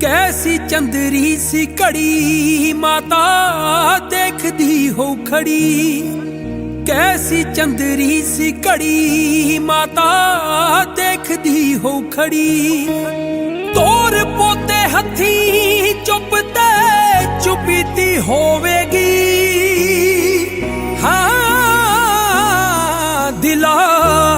ਕੈਸੀ ਚੰਦਰੀ ਸੀ ਘੜੀ, ਮਾਤਾ ਦੇਖਦੀ ਹੋ ਖੜੀ। ਕੈਸੀ ਚੰਦਰੀ ਸੀ ਘੜੀ, ਮਾਤਾ ਦੇਖਦੀ ਹੋ ਖੜੀ। ਤੋਰ ਪੋਤੇ ਹੱਥੀ ਚੁੱਪ ਤੇ ਚੁਪੀਤੀ ਹੋਵੇ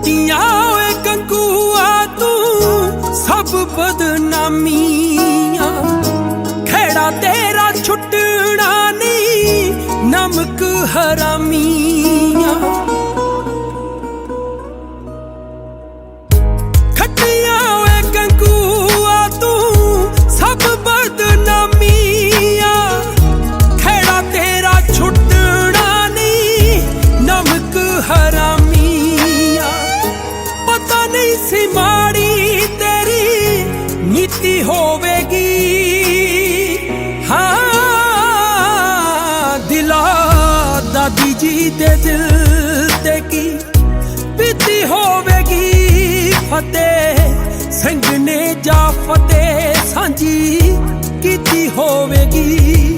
ਖੱਟੀਆਂ ਓਏ ਕੰਗੂਆ ਤੂੰ ਸਭ ਬਦਨਾਮੀਆਂ। ਖੇੜਾ ਤੇਰਾ ਛੁੱਟਣਾ ਨਹੀਂ, ਨਮਕ ਹਰਾਮੀਆਂ। ਖੱਟੀਆਂ ਓਏ ਕੰਗੂਆ ਤੂੰ ਸਭ ਬਦਨਾਮੀਆਂ। ਖੇੜਾ ਤੇਰਾ ਛੁੱਟਣਾ ਨਹੀਂ, ਨਮਕ ਹਰਾਮੀਆਂ। ਜੀ ਦੇ ਦਿਲ ਤੇ ਕੀ ਬੀਤੀ ਹੋਵੇਗੀ? ਫਤਿਹ ਸਿੰਘ ਨੇ ਜਾ ਫਤਿਹ ਸਾਂਝੀ ਕੀਤੀ ਹੋਵੇਗੀ?